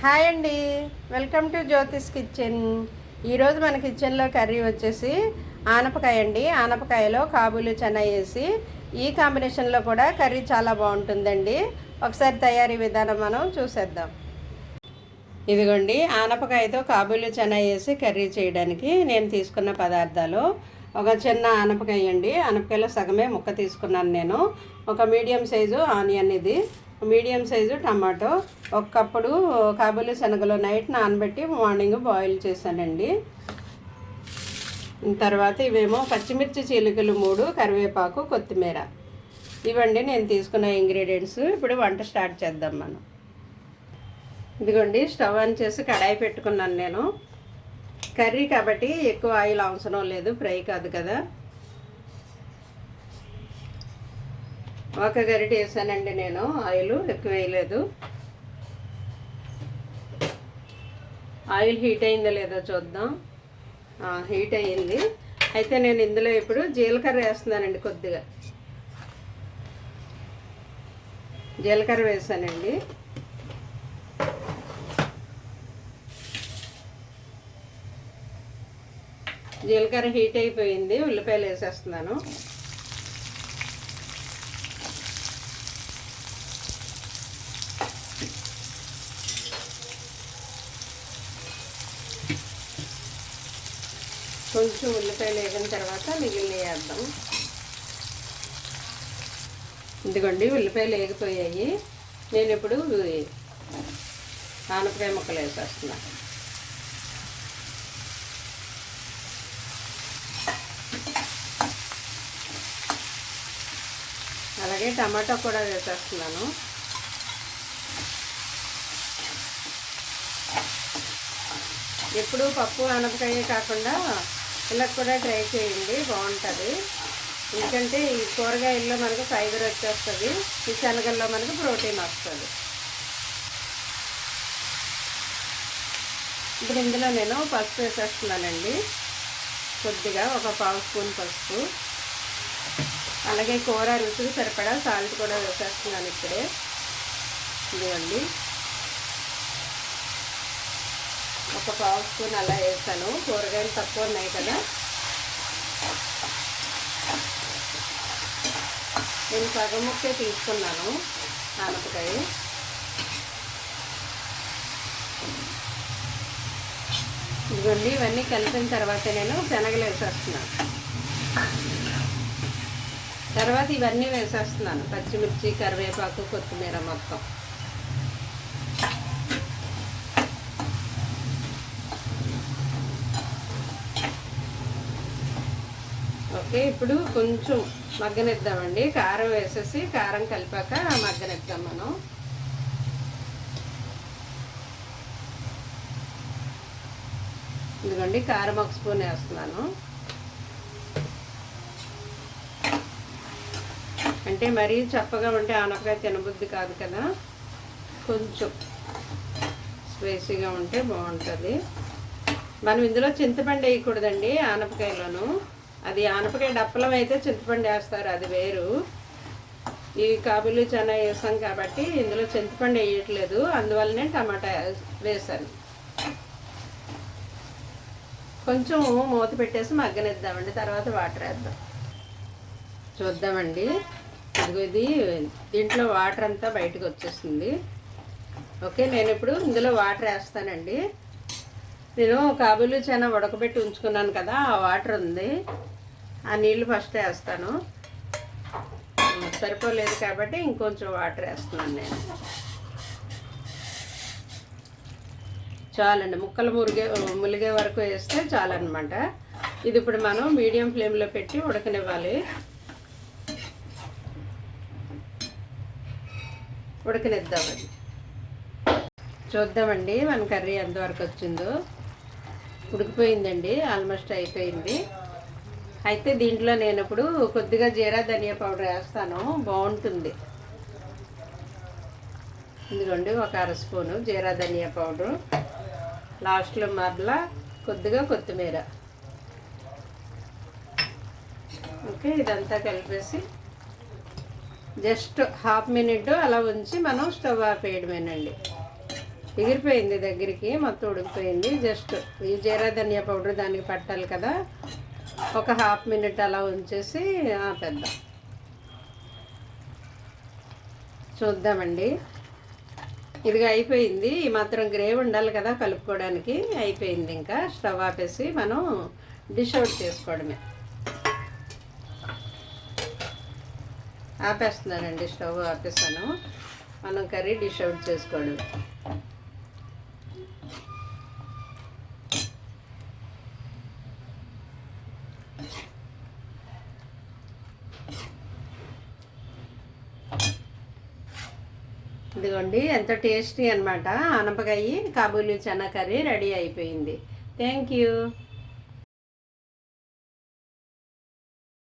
Hi అండి. Welcome to Jyotish kitchen. ఈరోజు మన కిచెన్లో కర్రీ వచ్చేసి ఆనపకాయ అండి. ఆనపకాయలో కాబూలు చెన్న వేసి ఈ కాంబినేషన్లో కూడా కర్రీ చాలా బాగుంటుందండి. ఒకసారి తయారీ విధానం మనం చూసేద్దాం. ఇదిగోండి ఆనపకాయతో కాబూలు చెన్న వేసి కర్రీ చేయడానికి నేను తీసుకున్న పదార్థాలు. ఒక చిన్న ఆనపకాయ అండి. ఆనపకాయలో సగమే ముక్క తీసుకున్నాను నేను. ఒక మీడియం సైజు ఆనియన్ ఇది. Medium size tomato. ఒక కప్పుడు కాబూలి శనగలు నైట్ నానబెట్టి మార్నింగ్ బాయిల్ చేశానండి. తర్వాత ఇవేమో పచ్చిమిర్చి చీలికలు మూడు కరివేపాకు కొత్తిమీర. ఇవండి నేను తీసుకున్న ఇంగ్రీడియంట్స్. ఇప్పుడు వంట స్టార్ట్ చేద్దాం మనం. ఇదిగోండి స్టవ్ ఆన్ చేసి కడాయి పెట్టుకున్నాను నేను. కర్రీ కాబట్టి ఎక్కువ ఆయిల్ అవసరం లేదు ఫ్రై కాదు కదా. ఒక గరిటె వేసానండి నేను ఆయిల్ ఎక్కువ వేయలేదు. ఆయిల్ హీట్ అయిందో లేదో చూద్దాం. హీట్ అయింది. అయితే నేను ఇందులో ఇప్పుడు జీలకర్ర వేస్తున్నానండి కొద్దిగా. జీలకర్ర వేసానండి. జీలకర్ర హీట్ అయిపోయింది ఉల్లిపాయలు వేసేస్తున్నాను. కొంచెం ఉల్లిపాయలు వేగిన తర్వాత మిగిలిన వేద్దాం. ఇదిగోండి ఉల్లిపాయలు వేగిపోయాయి. నేను ఇప్పుడు ఆనపకాయ ముక్కలు వేసేస్తున్నా. అలాగే టమాటా కూడా వేసేస్తున్నాను. ఎప్పుడు పప్పు ఆనపకాయ కాకుండా ఇలా కూడా ట్రై చేయండి బాగుంటుంది. ఎందుకంటే ఈ కూరగాయల్లో మనకు ఫైబర్ వచ్చేస్తుంది ఈ శనగల్లో మనకు ప్రోటీన్ వస్తుంది. ఇప్పుడు ఇందులో నేను పసుపు వేసేస్తున్నానండి. కొద్దిగా ఒక పావు స్పూన్ పసుపు. అలాగే కూర రుచికి సరిపడా సాల్ట్ కూడా వేసేస్తున్నాను ఇప్పుడే. ఇదిగోండి. ఒక పావు స్పూన్ అలా వేసాను కూరగాయలు తక్కువ ఉన్నాయి కదా. నేను సగం ముక్కే తీసుకున్నాను ఆనపకాయ. ఇదిగోండి ఇవన్నీ కలిపిన తర్వాత నేను శనగలు వేసేస్తున్నాను. తర్వాత ఇవన్నీ వేసేస్తున్నాను. పచ్చిమిర్చి కరివేపాకు కొత్తిమీర మొత్తం. ఓకే ఇప్పుడు కొంచెం మగ్గనిద్దామండి. కారం వేసేసి కారం కలిపాక మగ్గనిద్దాం మనం. ఇదిగోండి కారం ఒక స్పూన్ వేస్తున్నాను. అంటే మరీ చప్పగా ఉంటే ఆనపకాయ తినబుద్ధి కాదు కదా. కొంచెం స్పైసీగా ఉంటే బాగుంటుంది. మనం ఇందులో చింతపండు వేయకూడదండి ఆనపకాయలోను. అది ఆనపకాయ డప్పలం అయితే చింతపండు వేస్తారు అది వేరు. ఈ కాబులు చాలా వేసాం కాబట్టి ఇందులో చింతపండు వేయట్లేదు అందువల్లనే టమాటా వేసాను. కొంచెం మూత పెట్టేసి మగ్గనిద్దామండి తర్వాత వాటర్ వేద్దాం. చూద్దామండి. ఇదిగో ఇది దీంట్లో వాటర్ అంతా బయటకు వచ్చేసింది. ఓకే నేను ఇప్పుడు ఇందులో వాటర్ వేస్తానండి. నేను కాబూలు చాలా ఉడకబెట్టి ఉంచుకున్నాను కదా ఆ వాటర్ ఉంది. ఆ నీళ్ళు ఫస్ట్ వేస్తాను. సరిపోలేదు కాబట్టి ఇంకొంచెం వాటర్ వేస్తున్నాను నేను. చాలండి. ముక్కలు మురిగే ములిగే వరకు వేస్తే చాలన్నమాట. ఇది ఇప్పుడు మనం మీడియం ఫ్లేమ్లో పెట్టి ఉడకనివ్వాలి. ఉడకనిద్దామండి చూద్దామండి మన కర్రీ ఎంతవరకు వచ్చిందో. ఉడికిపోయిందండి. ఆల్మోస్ట్ అయిపోయింది. అయితే దీంట్లో నేను ఇప్పుడు కొద్దిగా జీరా ధనియా పౌడర్ వేస్తాను. బాగుంటుంది. ఇదిగోండి ఒక అర స్పూను జీరా ధనియా పౌడరు. లాస్ట్లో మరలా కొద్దిగా కొత్తిమీర. ఓకే ఇదంతా కలిపేసి జస్ట్ హాఫ్ మినిట్ అలా ఉంచి మనం స్టవ్ ఆపేయడమేనండి ఎగిరిపోయింది దగ్గరికి మొత్తం ఉడికిపోయింది. జస్ట్ ఈ జీరా ధనియా పౌడర్ దానికి పట్టాలి కదా. ఒక హాఫ్ మినిట్ అలా ఉంచేసి ఆపేద్దాం. చూద్దామండి. ఇదిగా అయిపోయింది. ఈ మాత్రం గ్రేవ్ ఉండాలి కదా కలుపుకోవడానికి. అయిపోయింది ఇంకా. స్టవ్ ఆపేసి మనం డిష్ అవుట్ చేసుకోవడమే. ఆపేస్తున్నానండి స్టవ్ ఆపేసాను. మనం కర్రీ డిష్ అవుట్ చేసుకోవడమే. ఇదిగోండి ఎంత టేస్టీ అనమాట అనపకాయి కాబూలి చనా కర్రీ రెడీ అయిపోయింది. Thank you.